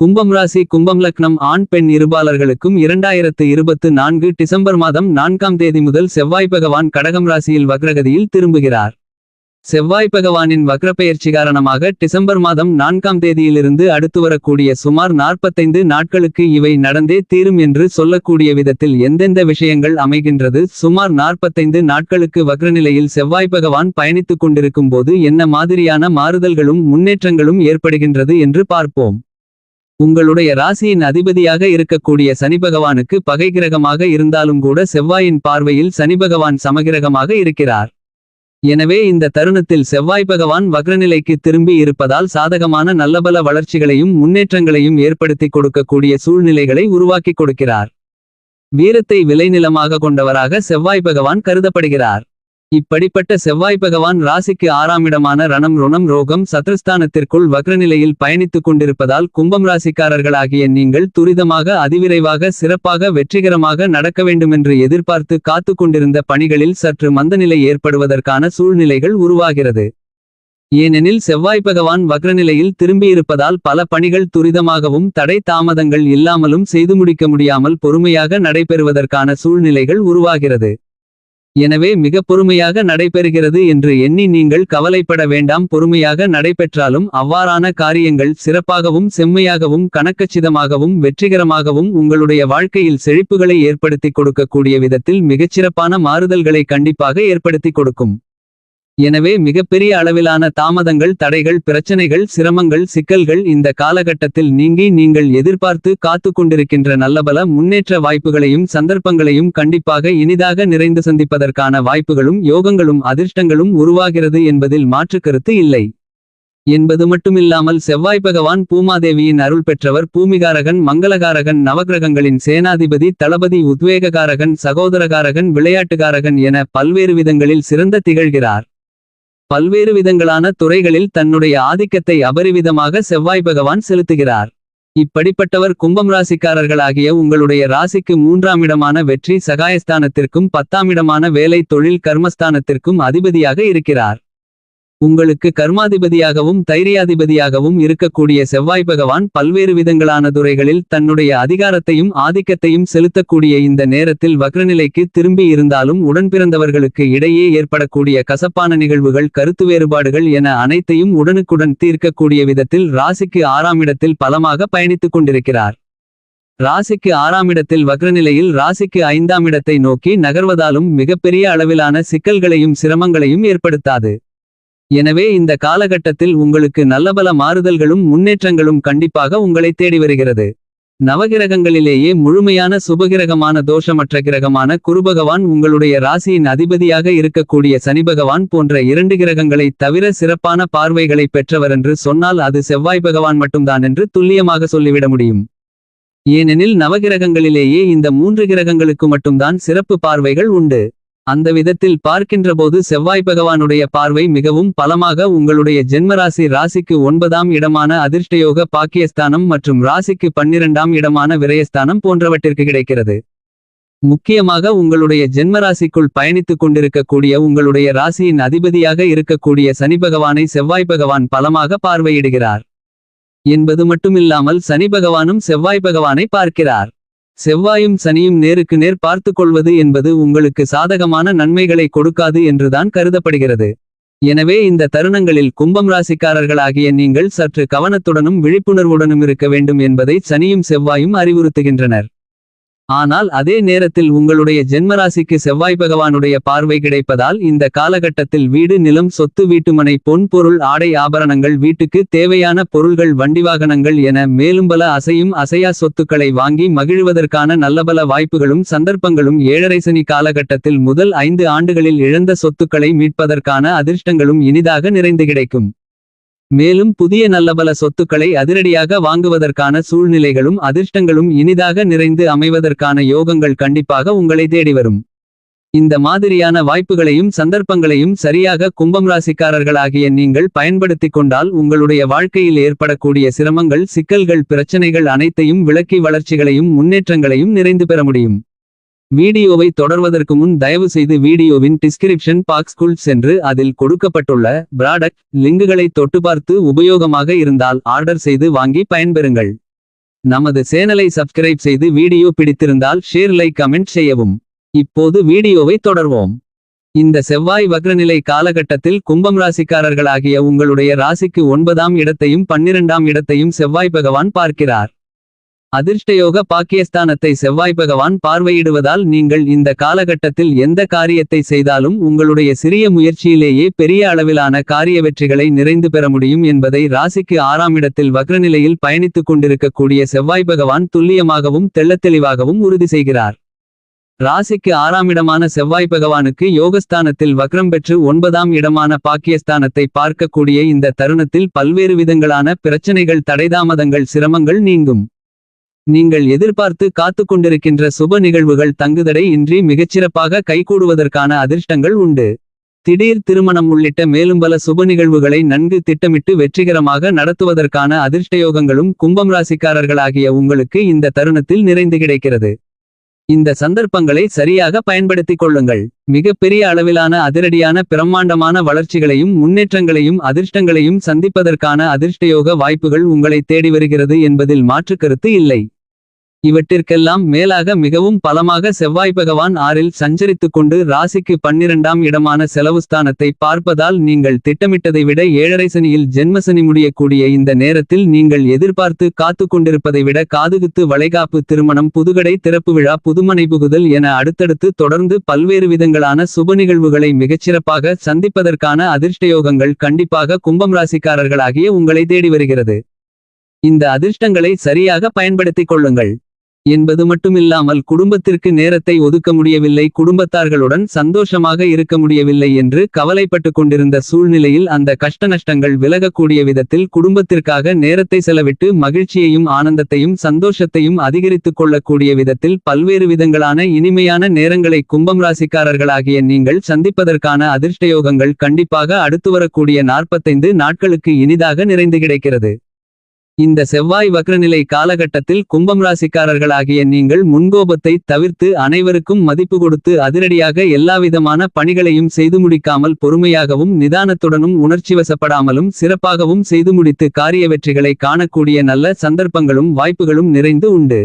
கும்பம் ராசி கும்பம் லக்னம் ஆண் பெண் இருபாலர்களுக்கும் இரண்டாயிரத்து இருபத்து நான்கு டிசம்பர் மாதம் நான்காம் தேதி முதல் செவ்வாய் பகவான் கடகம் ராசியில் வக்ரகதியில் திரும்புகிறார். செவ்வாய் பகவானின் வக்ரப்பெயர்ச்சி காரணமாக டிசம்பர் மாதம் நான்காம் தேதியிலிருந்து அடுத்து வரக்கூடிய சுமார் நாற்பத்தைந்து நாட்களுக்கு இவை நடந்தே தீரும் என்று சொல்லக்கூடிய விதத்தில் எந்தெந்த விஷயங்கள் அமைகின்றது சுமார் நாற்பத்தைந்து நாட்களுக்கு வக்ரநிலையில் செவ்வாய் பகவான் பயணித்துக் கொண்டிருக்கும் போது என்ன மாதிரியான மாறுதல்களும் முன்னேற்றங்களும் ஏற்படுகின்றது என்று பார்ப்போம். உங்களுடைய ராசியின் அதிபதியாக இருக்கக்கூடிய சனி பகவானுக்கு பகை கிரகமாக இருந்தாலும் கூட செவ்வாயின் பார்வையில் சனி பகவான் சமகிரகமாக இருக்கிறார். எனவே இந்த தருணத்தில் செவ்வாய் பகவான் வக்ரநிலைக்கு திரும்பி இருப்பதால் சாதகமான நல்லபல வளர்ச்சிகளையும் முன்னேற்றங்களையும் ஏற்படுத்திக் கொடுக்கக்கூடிய சூழ்நிலைகளை உருவாக்கிக் கொடுக்கிறார். வீரத்தை விளைநிலமாக கொண்டவராக செவ்வாய் பகவான் கருதப்படுகிறார். இப்படிப்பட்ட செவ்வாய் பகவான் ராசிக்கு ஆறாம் இடமான ரணம் ருணம் ரோகம் சத்ருஸ்தானத்திற்குள் வக்ரநிலையில் பயணித்துக் கொண்டிருப்பதால் கும்பம் ராசிக்காரர்களாகிய நீங்கள் துரிதமாக அதிவிரைவாக சிறப்பாக வெற்றிகரமாக நடக்க வேண்டுமென்று எதிர்பார்த்து காத்துக் கொண்டிருந்த பணிகளில் சற்று மந்தநிலை ஏற்படுவதற்கான சூழ்நிலைகள் உருவாகிறது. ஏனெனில் செவ்வாய் பகவான் வக்ரநிலையில் திரும்பியிருப்பதால் பல பணிகள் துரிதமாகவும் தடை தாமதங்கள் இல்லாமலும் செய்து முடிக்க முடியாமல் பொறுமையாக நடைபெறுவதற்கான சூழ்நிலைகள் உருவாகிறது. எனவே மிக பொறுமையாக நடைபெறுகிறது என்று எண்ணி நீங்கள் கவலைப்பட வேண்டாம். பொறுமையாக நடைபெற்றாலும் அவ்வாறான காரியங்கள் சிறப்பாகவும் செம்மையாகவும் கணக்கச்சிதமாகவும் வெற்றிகரமாகவும் உங்களுடைய வாழ்க்கையில் செழிப்புகளை ஏற்படுத்திக் கொடுக்கக்கூடிய விதத்தில் மிகச்சிறப்பான மாறுதல்களை கண்டிப்பாக ஏற்படுத்திக் கொடுக்கும். எனவே மிகப்பெரிய அளவிலான தாமதங்கள் தடைகள் பிரச்சனைகள் சிரமங்கள் சிக்கல்கள் இந்த காலகட்டத்தில் நீங்கி நீங்கள் எதிர்பார்த்து காத்து கொண்டிருக்கின்ற நல்லபல முன்னேற்ற வாய்ப்புகளையும் சந்தர்ப்பங்களையும் கண்டிப்பாக இனிதாக நிறைந்து சந்திப்பதற்கான வாய்ப்புகளும் யோகங்களும் அதிர்ஷ்டங்களும் உருவாகிறது என்பதில் மாற்றுக்கருத்து இல்லை. என்பது மட்டுமில்லாமல் செவ்வாய் பகவான் பூமாதேவியின் அருள் பெற்றவர் பூமிகாரகன் மங்களகாரகன் நவக்கிரகங்களின் சேனாதிபதி தளபதி உத்வேககாரகன் சகோதரகாரகன் விளையாட்டுகாரகன் என பல்வேறு விதங்களில் சிறந்த திகழ்கிறார். பல்வேறு விதங்களான துறைகளில் தன்னுடைய ஆதிக்கத்தை அபரிவிதமாக செவ்வாய் பகவான் செலுத்துகிறார். இப்படிப்பட்டவர் கும்பம் ராசிக்காரர்களாகிய உங்களுடைய ராசிக்கு மூன்றாம் இடமான வெற்றி சகாயஸ்தானத்திற்கும் பத்தாம் இடமான வேலை தொழில் கர்மஸ்தானத்திற்கும் அதிபதியாக இருக்கிறார். உங்களுக்கு கர்மாதிபதியாகவும் தைரியாதிபதியாகவும் இருக்கக்கூடிய செவ்வாய் பகவான் பல்வேறு விதங்களான துறைகளில் தன்னுடைய அதிகாரத்தையும் ஆதிக்கத்தையும் செலுத்தக்கூடிய இந்த நேரத்தில் வக்ரநிலைக்கு திரும்பி இருந்தாலும் உடன்பிறந்தவர்களுக்கு இடையே ஏற்படக்கூடிய கசப்பான நிகழ்வுகள் கருத்து வேறுபாடுகள் என அனைத்தையும் உடனுக்குடன் தீர்க்கக்கூடிய விதத்தில் ராசிக்கு ஆறாம் இடத்தில் பலமாக பயணித்துக் கொண்டிருக்கிறார். ராசிக்கு ஆறாம் இடத்தில் வக்ரநிலையில் ராசிக்கு ஐந்தாம் இடத்தை நோக்கி நகர்வதாலும் மிகப்பெரிய அளவிலான சிக்கல்களையும் சிரமங்களையும் ஏற்படுத்தாது. எனவே இந்த காலகட்டத்தில் உங்களுக்கு நல்லபல மாறுதல்களும் முன்னேற்றங்களும் கண்டிப்பாக உங்களை தேடி வருகிறது. நவகிரகங்களிலேயே முழுமையான சுபகிரகமான தோஷமற்ற கிரகமான குருபகவான் உங்களுடைய ராசியின் அதிபதியாக இருக்கக்கூடிய சனிபகவான் போன்ற இரண்டு கிரகங்களை தவிர சிறப்பான பார்வைகளை பெற்றவரென்று சொன்னால் அது செவ்வாய் பகவான் மட்டும்தான் என்று துல்லியமாக சொல்லிவிட முடியும். ஏனெனில் நவகிரகங்களிலேயே இந்த மூன்று கிரகங்களுக்கு மட்டும்தான் சிறப்பு பார்வைகள் உண்டு. அந்த விதத்தில் பார்க்கின்றபோது செவ்வாய் பகவானுடைய பார்வை மிகவும் பலமாக உங்களுடைய ஜென்மராசி ராசிக்கு ஒன்பதாம் இடமான அதிர்ஷ்டயோக பாக்கியஸ்தானம் மற்றும் ராசிக்கு பன்னிரண்டாம் இடமான விரயஸ்தானம் போன்றவற்றிற்கு கிடைக்கிறது. முக்கியமாக உங்களுடைய ஜென்மராசிக்குள் பயணித்துக் கொண்டிருக்கக்கூடிய உங்களுடைய ராசியின் அதிபதியாக இருக்கக்கூடிய சனி பகவானை செவ்வாய் பகவான் பலமாக பார்வையிடுகிறார். என்பது மட்டுமில்லாமல் சனி பகவானும் செவ்வாய் பகவானை பார்க்கிறார். செவ்வாயும் சனியும் நேருக்கு நேர் பார்த்து கொள்வது என்பது உங்களுக்கு சாதகமான நன்மைகளை கொடுக்காது என்றுதான் கருதப்படுகிறது. எனவே இந்த தருணங்களில் கும்பம் ராசிக்காரர்களாகிய நீங்கள் சற்று கவனத்துடனும் விழிப்புணர்வுடனும் இருக்க வேண்டும் என்பதை சனியும் செவ்வாயும் அறிவுறுத்துகின்றனர். ஆனால் அதே நேரத்தில் உங்களுடைய ஜென்மராசிக்கு செவ்வாய் பகவானுடைய பார்வை கிடைப்பதால் இந்த காலகட்டத்தில் வீடு நிலம் சொத்து வீட்டுமனை பொன் பொருள் ஆடை ஆபரணங்கள் வீட்டுக்கு தேவையான பொருள்கள் வண்டிவாகனங்கள் என மேலும் பல அசையும் அசையா சொத்துக்களை வாங்கி மகிழ்வதற்கான நல்லபல வாய்ப்புகளும் சந்தர்ப்பங்களும் ஏழரை சனி காலகட்டத்தில் முதல் ஐந்து ஆண்டுகளில் இழந்த சொத்துக்களை மீட்பதற்கான அதிர்ஷ்டங்களும் இனிதாக நிறைந்து கிடைக்கும். மேலும் புதிய நல்லபல சொத்துக்களை அதிரடியாக வாங்குவதற்கான சூழ்நிலைகளும் அதிர்ஷ்டங்களும் இனிதாக நிறைந்து அமைவதற்கான யோகங்கள் கண்டிப்பாக உங்களை தேடி வரும். இந்த மாதிரியான வாய்ப்புகளையும் சந்தர்ப்பங்களையும் சரியாக கும்பம் ராசிக்காரர்களாகிய நீங்கள் பயன்படுத்திக் கொண்டால் உங்களுடைய வாழ்க்கையில் ஏற்படக்கூடிய சிரமங்கள் சிக்கல்கள் பிரச்சனைகள் அனைத்தையும் விளக்கி வளர்ச்சிகளையும் முன்னேற்றங்களையும் நிறைந்து பெற முடியும். வீடியோவை தொடர்வதற்கு முன் தயவு செய்து வீடியோவின் டிஸ்கிரிப்ஷன் பாக்ஸ்குள் சென்று அதில் கொடுக்கப்பட்டுள்ள ப்ராடக்ட் லிங்குகளை தொட்டு பார்த்து உபயோகமாக இருந்தால் ஆர்டர் செய்து வாங்கி பயன்பெறுங்கள். நமது சேனலை சப்ஸ்கிரைப் செய்து வீடியோ பிடித்திருந்தால் ஷேர் லைக் கமெண்ட் செய்யவும். இப்போது வீடியோவை தொடர்வோம். இந்த செவ்வாய் வக்ரநிலை காலகட்டத்தில் கும்பம் ராசிக்காரர்களாகிய உங்களுடைய ராசிக்கு ஒன்பதாம் இடத்தையும் பன்னிரண்டாம் இடத்தையும் செவ்வாய் பகவான் பார்க்கிறார். அதிர்ஷ்டயோக பாக்கியஸ்தானத்தை செவ்வாய் பகவான் பார்வையிடுவதால் நீங்கள் இந்த காலகட்டத்தில் எந்த காரியத்தை செய்தாலும் உங்களுடைய சிறிய முயற்சியிலேயே பெரிய அளவிலான காரிய வெற்றிகளை நிறைந்து பெற முடியும் என்பதை ராசிக்கு ஆறாம் இடத்தில் வக்ரநிலையில் பயணித்துக் கொண்டிருக்கக்கூடிய செவ்வாய் பகவான் துல்லியமாகவும் தெள்ளத்தெளிவாகவும் உறுதி செய்கிறார். ராசிக்கு ஆறாம் இடமான செவ்வாய் பகவானுக்கு யோகஸ்தானத்தில் வக்ரம் பெற்று ஒன்பதாம் இடமான பாக்கியஸ்தானத்தை பார்க்கக்கூடிய இந்த தருணத்தில் பல்வேறு விதங்களான பிரச்சனைகள் தடைதாமதங்கள் சிரமங்கள் நீங்கும். நீங்கள் எதிர்பார்த்து காத்துக் கொண்டிருக்கின்ற சுப நிகழ்வுகள் தங்குதடை இன்றி மிகச்சிறப்பாக கைகூடுவதற்கான அதிர்ஷ்டங்கள் உண்டு. திடீர் திருமணம் உள்ளிட்ட மேலும் பல சுப நிகழ்வுகளை நன்கு திட்டமிட்டு வெற்றிகரமாக நடத்துவதற்கான அதிர்ஷ்டயோகங்களும் கும்பம் ராசிக்காரர்களாகிய உங்களுக்கு இந்த தருணத்தில் நிறைந்து கிடைக்கிறது. இந்த சந்தர்ப்பங்களை சரியாக பயன்படுத்திக் கொள்ளுங்கள். மிகப்பெரிய அளவிலான அதிரடியான பிரம்மாண்டமான வளர்ச்சிகளையும் முன்னேற்றங்களையும் அதிர்ஷ்டங்களையும் சந்திப்பதற்கான அதிர்ஷ்டயோக வாய்ப்புகள் உங்களை தேடி வருகிறது என்பதில் மாற்று கருத்து இல்லை. இவற்றிற்கெல்லாம் மேலாக மிகவும் பலமாக செவ்வாய் பகவான் ஆறில் சஞ்சரித்துக் கொண்டு ராசிக்கு பன்னிரண்டாம் இடமான செலவுஸ்தானத்தை பார்ப்பதால் நீங்கள் திட்டமிட்டதை விட ஏழரை சனியில் ஜென்மசனி முடியக்கூடிய இந்த நேரத்தில் நீங்கள் எதிர்பார்த்து காத்து கொண்டிருப்பதை விட காதுகுத்து வளைகாப்பு திருமணம் புதுகடை திறப்பு விழா புதுமனை புகுதல் என அடுத்தடுத்து தொடர்ந்து பல்வேறு விதங்களான சுப நிகழ்வுகளை மிகச்சிறப்பாக சந்திப்பதற்கான அதிர்ஷ்டயோகங்கள் கண்டிப்பாக கும்பம் ராசிக்காரர்களாகிய உங்களை தேடி வருகிறது. இந்த அதிர்ஷ்டங்களை சரியாக பயன்படுத்திக் கொள்ளுங்கள். என்பது மட்டுமில்லாமல் குடும்பத்திற்கு நேரத்தை ஒதுக்க முடியவில்லை குடும்பத்தார்களுடன் சந்தோஷமாக இருக்க முடியவில்லை என்று கவலைப்பட்டு கொண்டிருந்த சூழ்நிலையில் அந்த கஷ்டநஷ்டங்கள் விலகக்கூடிய விதத்தில் குடும்பத்திற்காக நேரத்தை செலவிட்டு மகிழ்ச்சியையும் ஆனந்தத்தையும் சந்தோஷத்தையும் அதிகரித்துக் கொள்ளக்கூடிய விதத்தில் பல்வேறு விதங்களான இனிமையான நேரங்களை கும்பம் ராசிக்காரர்களாகிய நீங்கள் சந்திப்பதற்கான அதிர்ஷ்டயோகங்கள் கண்டிப்பாக அடுத்து வரக்கூடிய நாற்பத்தைந்து நாட்களுக்கு இனிதாக நிறைந்து கிடைக்கிறது. இந்த செவ்வாய் வக்ரநிலை காலகட்டத்தில் கும்பம் ராசிக்காரர்களாகிய நீங்கள் முன்கோபத்தை தவிர்த்து அனைவருக்கும் மதிப்பு கொடுத்து அதிரடியாக எல்லாவிதமான பணிகளையும் செய்து முடிக்காமல் பொறுமையாகவும் நிதானத்துடனும் உணர்ச்சிவசப்படாமலும் சிறப்பாகவும் செய்து முடித்து காரிய வெற்றிகளை காணக்கூடிய நல்ல சந்தர்ப்பங்களும் வாய்ப்புகளும் நிறைந்து உண்டு.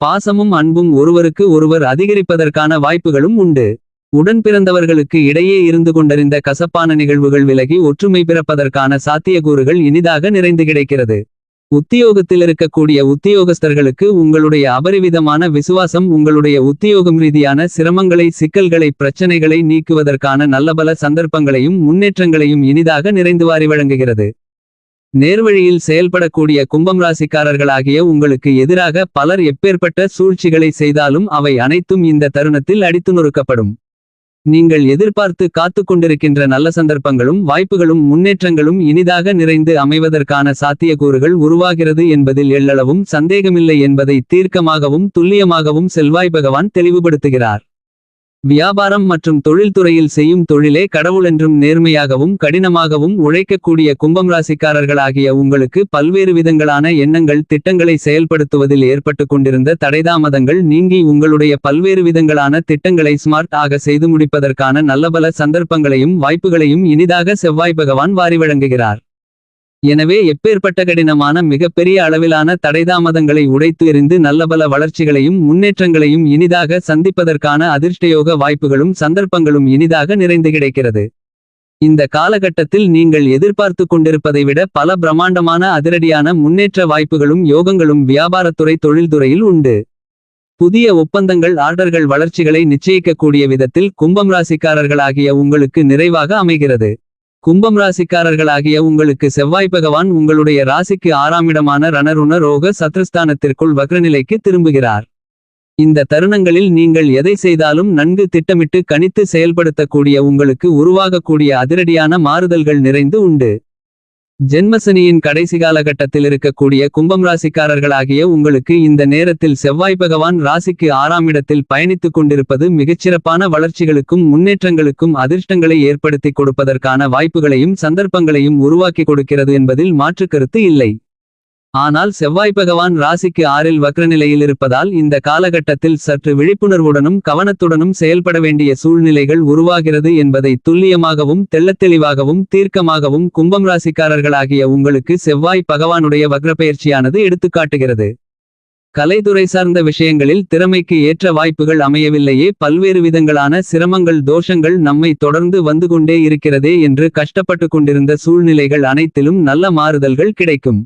பாசமும் அன்பும் ஒருவருக்கு ஒருவர் அதிகரிப்பதற்கான வாய்ப்புகளும் உண்டு. உடன் பிறந்தவர்களுக்கு இடையே இருந்து கொண்டறிந்த கசப்பான நிகழ்வுகள் விலகி ஒற்றுமை பிறப்பதற்கான சாத்தியக்கூறுகள் இனிதாக நிறைந்து கிடைக்கிறது. உத்தியோகத்தில் இருக்கக்கூடிய உத்தியோகஸ்தர்களுக்கு உங்களுடைய அபரிவிதமான விசுவாசம் உங்களுடைய உத்தியோகம் ரீதியான சிரமங்களை சிக்கல்களை பிரச்சனைகளை நீக்குவதற்கான நல்லபல சந்தர்ப்பங்களையும் முன்னேற்றங்களையும் இனிதாக நிறைந்து வாரி வழங்குகிறது. நேர்வழியில் செயல்படக்கூடிய கும்பம் ராசிக்காரர்களாகிய உங்களுக்கு எதிராக பலர் எப்பேற்பட்ட சூழ்ச்சிகளை செய்தாலும் அவை அனைத்தும் இந்த தருணத்தில் அடித்து நொறுக்கப்படும் நீங்கள் எதிர்பார்த்து காத்துக் கொண்டிருக்கின்ற நல்ல சந்தர்ப்பங்களும் வாய்ப்புகளும் முன்னேற்றங்களும் இனிதாக நிறைந்து அமைவதற்கான சாத்தியக்கூறுகள் உருவாகிறது என்பதில் எள்ளளவும் சந்தேகமில்லை என்பதை தீர்க்கமாகவும் துல்லியமாகவும் செல்வாய் பகவான் தெளிவுபடுத்துகிறார். வியாபாரம் மற்றும் தொழில்துறையில் செய்யும் தொழிலே கடவுளென்றும் நேர்மையாகவும் கடினமாகவும் உழைக்கக்கூடிய கும்பம் ராசிக்காரர்களாகிய உங்களுக்கு பல்வேறு விதங்களான எண்ணங்கள் திட்டங்களை செயல்படுத்துவதில் ஏற்பட்டு கொண்டிருந்த தடைதாமதங்கள் நீங்கி உங்களுடைய பல்வேறு விதங்களான திட்டங்களை ஸ்மார்ட் ஆக செய்து முடிப்பதற்கான நல்லபல சந்தர்ப்பங்களையும் வாய்ப்புகளையும் இனிதாக செவ்வாய் பகவான் வாரி வழங்குகிறார் எனவே எப்பேற்பட்ட கடினமான மிகப்பெரிய அளவிலான தடைதாமதங்களை உடைத்து எறிந்து நல்லபல வளர்ச்சிகளையும் முன்னேற்றங்களையும் இனிதாக சந்திப்பதற்கான அதிர்ஷ்டயோக வாய்ப்புகளும் சந்தர்ப்பங்களும் இனிதாக நிறைந்து கிடைக்கிறது. இந்த காலகட்டத்தில் நீங்கள் எதிர்பார்த்து கொண்டிருப்பதை விட பல பிரம்மாண்டமான அதிரடியான முன்னேற்ற வாய்ப்புகளும் யோகங்களும் வியாபாரத்துறை தொழில்துறையில் உண்டு. புதிய ஒப்பந்தங்கள் ஆர்டர்கள் வளர்ச்சிகளை நிச்சயிக்கக்கூடிய விதத்தில் கும்பம் ராசிக்காரர்களாகிய உங்களுக்கு நிறைவாக அமைகிறது. கும்பம் ராசிக்காரர்களாகிய உங்களுக்கு செவ்வாய் பகவான் உங்களுடைய ராசிக்கு ஆறாம் இடமான ரணருண ரோக சத்ருஸ்தானத்திற்குள் வக்ரநிலைக்கு திரும்புகிறார். இந்த தருணங்களில் நீங்கள் எதை செய்தாலும் நன்கு திட்டமிட்டு கணித்து செயல்படுத்தக்கூடிய உங்களுக்கு உருவாகக்கூடிய அதிரடியான மாறுதல்கள் நிறைந்து உண்டு. ஜென்மசனியின் கடைசி காலகட்டத்தில் இருக்கக்கூடிய கும்பம் ராசிக்காரர்களாகிய உங்களுக்கு இந்த நேரத்தில் செவ்வாய் பகவான் ராசிக்கு ஆறாம் இடத்தில் பயணித்துக் கொண்டிருப்பது மிகச்சிறப்பான வளர்ச்சிகளுக்கும் முன்னேற்றங்களுக்கும் அதிர்ஷ்டங்களை ஏற்படுத்திக் கொடுப்பதற்கான வாய்ப்புகளையும் சந்தர்ப்பங்களையும் உருவாக்கி கொடுக்கிறது என்பதில் மாற்று கருத்து இல்லை. ஆனால் செவ்வாய் பகவான் ராசிக்கு ஆறில் வக்ரநிலையில் இருப்பதால் இந்த காலகட்டத்தில் சற்று விழிப்புணர்வுடனும் கவனத்துடனும் செயல்பட வேண்டிய சூழ்நிலைகள் உருவாகிறது என்பதை துல்லியமாகவும் தெள்ளத்தெளிவாகவும் தீர்க்கமாகவும் கும்பம் ராசிக்காரர்களாகிய உங்களுக்கு செவ்வாய் பகவானுடைய வக்ரப்பெயர்ச்சியானது எடுத்துக்காட்டுகிறது கலைத்துறை சார்ந்த விஷயங்களில் திறமைக்கு ஏற்ற வாய்ப்புகள் அமையவில்லையே பல்வேறு விதங்களான சிரமங்கள் தோஷங்கள் நம்மை தொடர்ந்து வந்து கொண்டே இருக்கிறதே என்று கஷ்டப்பட்டு கொண்டிருந்த சூழ்நிலைகள் அனைத்திலும் நல்ல மாறுதல்கள் கிடைக்கும்.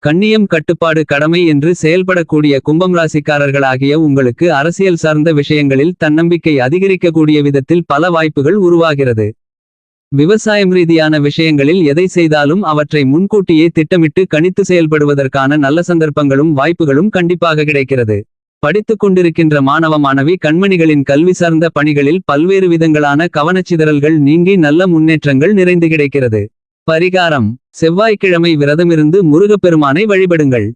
கண்ணியம் கட்டுப்பாடு கடமை என்று செயல்படக்கூடிய கும்பம் ராசிக்காரர்களாகிய உங்களுக்கு அரசியல் சார்ந்த விஷயங்களில் தன்னம்பிக்கை அதிகரிக்கக்கூடிய விதத்தில் பல வாய்ப்புகள் உருவாகிறது. விவசாயம் ரீதியான விஷயங்களில் எதை செய்தாலும் அவற்றை முன்கூட்டியே திட்டமிட்டு கணித்து செயல்படுவதற்கான நல்ல சந்தர்ப்பங்களும் வாய்ப்புகளும் கண்டிப்பாக கிடைக்கிறது. படித்துக் கொண்டிருக்கின்ற மாணவ மாணவி கண்மணிகளின் கல்வி சார்ந்த பணிகளில் பல்வேறு விதங்களான கவனச்சிதறல்கள் நீங்கி நல்ல முன்னேற்றங்கள் நிறைந்து கிடைக்கிறது. பரிகாரம். செவ்வாய்க்கிழமை விரதமிருந்து முருகப்பெருமானை வழிபடுங்கள்.